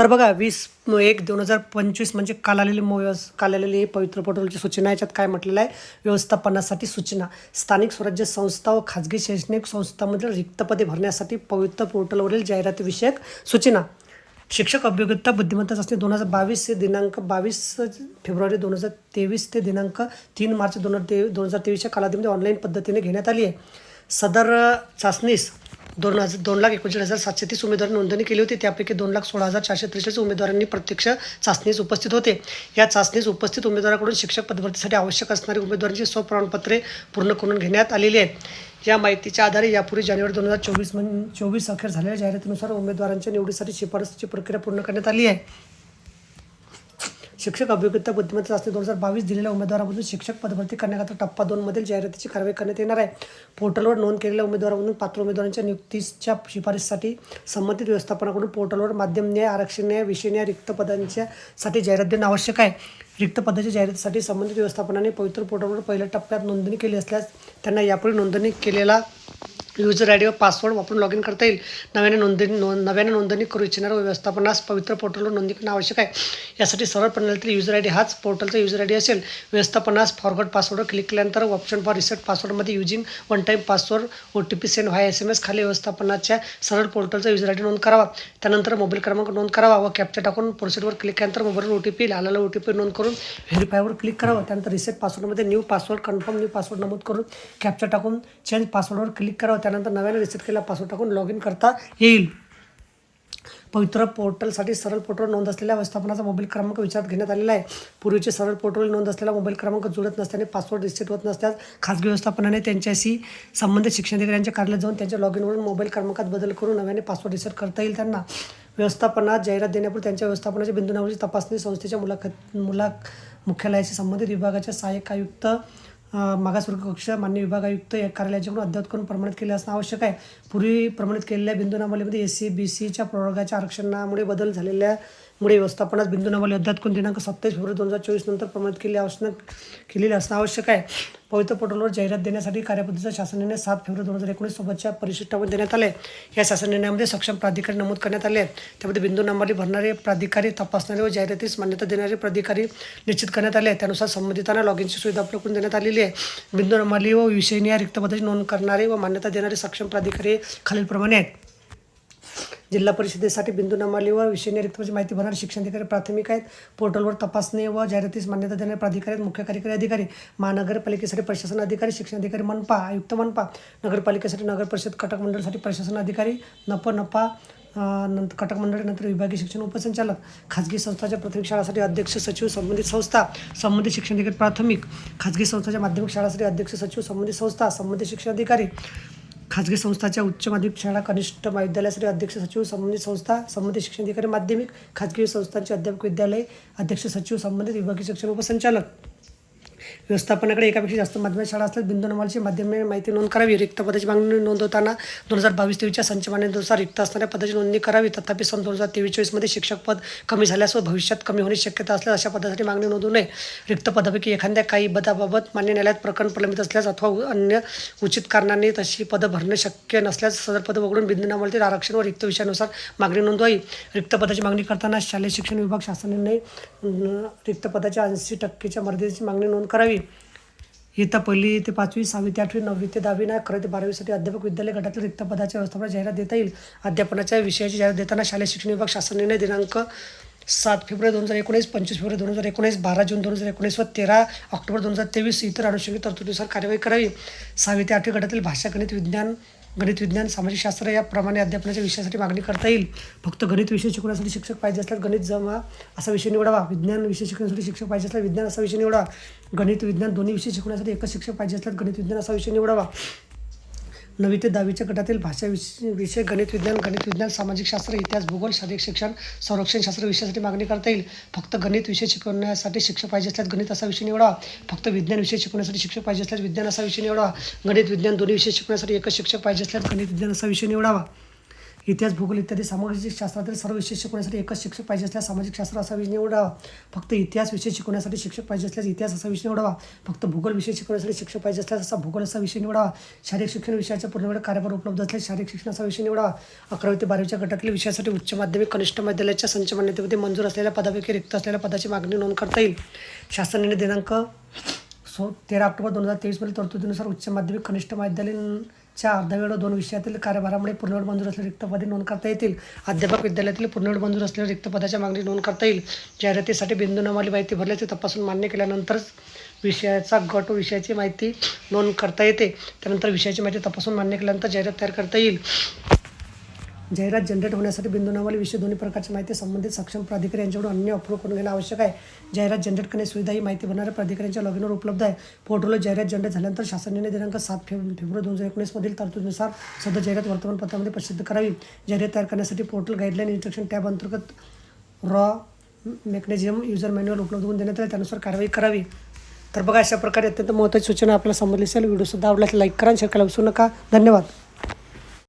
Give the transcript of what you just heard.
तर बघा वीस एक दोन हजार पंचवीस म्हणजे काल आलेली मो काल आलेली पवित्र पोर्टलची सूचना याच्यात काय म्हटलेलं आहे? व्यवस्थापनासाठी सूचना. स्थानिक स्वराज्य संस्था व खाजगी शैक्षणिक संस्थांमधील रिक्तपदे भरण्यासाठी पवित्र पोर्टलवरील जाहिरातीविषयक सूचना. शिक्षक अभियोग्यता बुद्धिमत्ता चाचणी दोन हजार बावीस ते दिनांक बावीस फेब्रुवारी दोन हजार तेवीस ते दिनांक तीन मार्च दोन हजार ते दोन हजार तेवीसच्या कालावधीमध्ये ऑनलाईन पद्धतीने घेण्यात आली आहे. सदर चाचणीस दोन हजार दोन लाख एकोणचाळीस हजार सातशे तीस उमेदवार नोंदणी केली होती. त्यापैकी दोन लाख सोळा हजार चारशे त्रेचाळीस उमेदवारांनी प्रत्यक्ष चाचणीस उपस्थित होते. या चाचणीस उपस्थित उमेदवाराकडून शिक्षक पदभरतीसाठी आवश्यक असणारी उमेदवारांची स्वप्रमाणपत्रे पूर्ण करून घेण्यात आलेली आहेत. या माहितीच्या आधारे यापूर्वी जानेवारी दोन हजार चोवीस म्हण चोवीस अखेर झालेल्या जाहिरातीनुसार उमेदवारांच्या निवडीसाठी शिफारसीची प्रक्रिया पूर्ण करण्यात आली आहे. शिक्षक अभियोग्यता बुद्धिमत्ता असते दोन हजार बावीस दिलेल्या उमेदवारामधून शिक्षक पदभरती करण्याकरता टप्पा दोनमधील जाहिरातीची कारवाई करण्यात येणार आहे. पोर्टलवर नोंद केलेल्या उमेदवारामधून पात्र उमेदवारांच्या नियुक्तीच्या शिफारसीसाठी संबंधित व्यवस्थापनाकडून पोर्टलवर माध्यम न्याय आरक्षण न्याय विषय न्याय रिक्त पदांच्या साठी जाहिरात देणं आवश्यक आहे. रिक्त पदाच्या जाहिरातीसाठी संबंधित व्यवस्थापनाने पवित्र पोर्टलवर पहिल्या टप्प्यात नोंदणी केली असल्यास त्यांना यापूर्वी नोंदणी केलेला युजर आय डी व पासवर्ड वापरून लॉग इन करता येईल. नव्याने नोंदणी नोंद नव्याने नोंदणी करू इच्छिणाऱ्या व्यवस्थापनास पवित्र पोर्टलवर नोंदणी करणं आवश्यक आहे. यासाठी सरळ प्रणालीतील युजर आय डी हाच पोर्टलचा युजर आय डी असेल. व्यवस्थापनास फॉरवर्ड पासवर्डवर क्लिक केल्यानंतर option for reset पासवर्डमध्ये using one time password O T P send via S M S खाली व्यवस्थापनाच्या सरळ पोर्टलचा युजर आय डी नोंद करावा. त्यानंतर मोबाईल क्रमांक नोंद करावा व कॅप्चर टाकून प्रोसेसवर क्लिक केल्यानंतर मोबाईलवर ओ टी पी आलेला ओ टी पी नोंद करून व्हेरीफायवर क्लिक करावं. त्यानंतर reset पासवर्डमध्ये new password confirm new password नमूद करून कॅप्चर टाकून चेंज पासवर्डवर क्लिक करावं. त्यानंतर नव्याने रिसेट केलेला पासवर्ड टाकून लॉग इन करता येईल. पवित्र पोर्टलसाठी सरळ पोर्टलवर नोंद असलेल्या व्यवस्थापनाचा मोबाईल क्रमांक विचारात घेण्यात आलेला आहे. पूर्वीचे सरळ पोर्टलवर नोंद असलेला मोबाईल क्रमांक जुळत नसल्याने पासवर्ड रिसेट होत नसल्यास खाजगी व्यवस्थापनाने त्यांच्याशी संबंधित शिक्षणाधिकाऱ्यांच्या कार्यालयात जाऊन त्यांच्या लॉग इनवरून मोबाईल क्रमांकात बदल करून नव्याने पासवर्ड रिसेट करता येईल त्यांना. व्यवस्थापनात जाहिरात देण्यापूर्वी त्यांच्या व्यवस्थापनाच्या बिंदूनावरची तपासणी संस्थेच्या मुलाखत मुला मुख्यालयाशी संबंधित विभागाच्या सहाय्यक आयुक्त मागासवर्ग कक्ष मान्य विभाग आयुक्त या कार्यालयाच्याकडून अद्यावत करून प्रमाणित केले असणं आवश्यक आहे. पूर्वी प्रमाणित केलेल्या बिंदूनामालीमध्ये एस सी बी सीच्या प्रवर्गाच्या आरक्षणामुळे बदल झालेल्या मुळे व्यवस्थापनास बिंदूनामाली अद्यावत करून दिनांक सत्तावीस फेब्रुवारी दोन हजार चोवीस नंतर प्रमाणित केले आवश्यक केलेले असणं आवश्यक आहे. पवित्र पोर्टलवर जाहिरात देण्यासाठी कार्यपद्धतीचा शासन निर्णय सात फेब्रुवारी दोन हजार एकोणीस सोबतच्या परिशिष्टामध्ये देण्यात आले या शासन निर्णयामध्ये सक्षम प्राधिकारी नमूद करण्यात आले. त्यामध्ये बिंदू नंबरली भरणारे प्राधिकारी तपासणारे व जाहिरातीस मान्यता देणारे प्राधिकारी निश्चित करण्यात आले. त्यानुसार संबंधितांना लॉग इनची सुविधा उपलब्ध करून देण्यात आलेली आहे. बिंदू नंबरली व विषयी रिक्त पदाची नोंद करणारे व मान्यता देणारे सक्षम प्राधिकारी खालीलप्रमाणे आहेत. जिल्हा परिषदेसाठी बिंदू नमाली व विषय रिक्तची माहिती भरणारे शिक्षणाधिकारी प्राथमिक आहेत. पोर्टलवर तपासणी व जाहिरातीस मान्यता देणारे प्राधिकारी आहेत. मुख्य कार्यकारी अधिकारी महानगरपालिकेसाठी प्रशासन अधिकारी शिक्षणाधिकारी मनपा आयुक्त मनपा नगरपालिकेसाठी नगर परिषद कटक मंडळासाठी प्रशासन अधिकारी नप नपा नंतर कटक मंडळ नंतर विभागीय शिक्षण उपसंचालक खाजगी संस्थाच्या प्राथमिक शाळासाठी अध्यक्ष सचिव संबंधित संस्था संबंधित शिक्षण अधिकारी प्राथमिक खाजगी संस्थाच्या माध्यमिक शाळासाठी अध्यक्ष सचिव संबंधित संस्था संबंधित शिक्षणाधिकारी खाजगी संस्थाच्या उच्च माध्यमिक शाळा कनिष्ठ महाविद्यालयासाठी अध्यक्ष सचिव संबंधित संस्था संबंधित शिक्षणाधिकारी माध्यमिक खाजगी संस्थांचे अध्यापक विद्यालय अध्यक्ष सचिव संबंधित विभागीय शिक्षण उपसंचालक. व्यवस्थापनाकडे एकापेक्षा जास्त माध्यमिक शाळा असल्यास बिंदू नमालची माध्यमिक माहिती नोंद करावी. रिक्त पदाची मागणी नोंदवताना दोन हजार बावीस तेवीसच्या संचमानेनुसार रिक्त असणाऱ्या पदाची नोंदणी करावी. तथापि सन दोन हजार तेवीस चोवीसमध्ये शिक्षक पद कमी झाल्यास व भविष्यात कमी होण्याची शक्यता असल्यास अशा पदासाठी मागणी नोंदवू नये. रिक्त पदापैकी एखाद्या काही पदाबाबत मान्य न्यायालयात प्रकरण प्रलंबित असल्यास अथवा अन्य उचित कारणाने तशी पदं भरणे शक्य नसल्यास सदर पद वगळून बिंदू नमालतील आरक्षण व रिक्त विषयानुसार मागणी नोंदवावी. रिक्त पदाची मागणी करताना शालेय शिक्षण विभाग शासनाने रिक्त पदाच्या ऐंशी टक्केच्या मर्यादेची मागणी नोंद करावी. इयत्ता पहिली ते पाचवी सहावी ते आठवी नववी ते दहावी नाही अकरा ते बारावीसाठी अध्यापक विद्यालय गटातील रिक्त पदाच्या व्यवस्थापना जाहिरात देता येईल. अध्यापनाच्या विषयाची जाहिरात देताना शालेय शिक्षण विभाग शासन निर्णय दिनांक सात फेब्रुवारी दोन हजार एकोणीस पंचवीस फेब्रुवारी दोन हजार एकोणीस बारा जून दोन हजार एकोणीस व तेरा ऑक्टोबर दोन हजार तेवीस इतर अनुषंगिक तरतुदीनुसार कार्यवाही करावी. सहावी ते आठवी गटातील भाषा गणित विज्ञान गणित विज्ञान सामाजिक शास्त्र याप्रमाणे अध्यापनाच्या विषयासाठी मागणी करता येईल. फक्त गणित विषय शिकवण्यासाठी शिक्षक पाहिजे असल्यास गणित जमा असा विषय निवडावा. विज्ञान विषय शिकवण्यासाठी शिक्षक पाहिजे असल्यास विज्ञान असा विषय निवडावा. गणित विज्ञान दोन्ही विषय शिकवण्यासाठी एकच शिक्षक पाहिजे असल्यास गणित विज्ञान असा विषय निवडावा. नवी ते दहावीच्या गटातील भाषा विषय विषय गणित विज्ञान गणित विज्ञान सामाजिक शास्त्र इतिहास भूगोल शारीरिक शिक्षण संरक्षण शास्त्र विषयासाठी मागणी करता येईल. फक्त गणित विषय शिकवण्यासाठी शिक्षक पाहिजे असल्यास गणित असा विषय निवडावा फक्त विज्ञान विषय शिकवण्यासाठी शिक्षक पाहिजे असल्यास विज्ञान असा विषय निवडावा गणित विज्ञान दोन्ही विषय शिकवण्यासाठी एकच शिक्षक पाहिजे असल्यास गणित विज्ञान असा विषय निवडावा. इतिहास भूगोल इत्यादी सामाजिक शास्त्रातील सर्व विषय शिकवण्यासाठी एकच शिक्षक पाहिजे असल्यास सामाजिक शास्त्र असा विषय निवडावा. फक्त इतिहास विषय शिकवण्यासाठी शिक्षक पाहिजे असल्यास इतिहास असा विषय निवडावा. फक्त भूगोल विषय शिकवण्यासाठी शिक्षक पाहिजे असल्यास असा भूगोल असा विषय निवडावा. शारीरिक शिक्षण विषयाच्या पूर्णवेळ कार्यभार उपलब्ध असल्यास शारीरिक शिक्षण असा विषय निवडावा. अकरावी ते बारावीच्या गटातील विषयासाठी उच्च माध्यमिक कनिष्ठ विद्यालयाच्या संच मान्यतेमध्ये मंजूर असलेल्या पदापैकी रिक्त असलेल्या पदाची मागणी नोंद करता येईल. शासनाने दिनांक सो तेरा ऑक्टोबर दोन हजार तेवीसमध्ये तरतुदीनुसार उच्च माध्यमिक कनिष्ठ विद्यालयीन च्या अर्धवेळ दोन विषयातील कार्यभारामुळे पूर्णवेळ मंजूर असलेल्या रिक्त पदे नोंद करता येतील. अध्यापक विद्यालयातील पूर्णवेळ मंजूर असलेल्या रिक्त पदाच्या मागणी नोंद करता येईल. जाहिरातीसाठी बिंदूनामाली माहिती भरल्याचे तपासून मान्य केल्यानंतरच विषयाचा गट व विषयाची माहिती नोंद करता येते. त्यानंतर विषयाची माहिती तपासून मान्य केल्यानंतर जाहिरात तयार करता येईल. जाहिरात जनरेट होण्यासाठी बिंदूनामाली विषय दोन्ही प्रकारची माहिती संबंधित सक्षम प्राधिकारी यांच्याकडून अन्य अप्रूव्ह करून घेणे आवश्यक आहे. जाहिरात जनरेट करण्याची सुविधा ही माहिती भरणाऱ्या प्राधिकाऱ्यांच्या लॉगिनवर उपलब्ध आहे. पोर्टलवर जाहिरात जनरेट झाल्यानंतर शासन निर्णय दिनांक सात फेब फेब्रुवारी दोन हजार एकोणीसमधील तरतुदीनुसार सध्या जाहिरात वर्तमानपत्रामध्ये प्रसिद्ध करावी. जाहिरात तयार करण्यासाठी पोर्टल गाईडलाईन इन्स्ट्रक्शन टॅब अंतर्गत रॉ मेकॅनिझम युजर मॅन्युअल उपलब्ध होऊन देण्यात आले. त्यानुसार कारवाई करावी. तर बघा अशा प्रकारे अत्यंत महत्त्वाची सूचना आपल्याला समजली असेल व्हिडिओसुद्धा आवडल्यास लाईक करा शेअर करायला विसरू नका. धन्यवाद.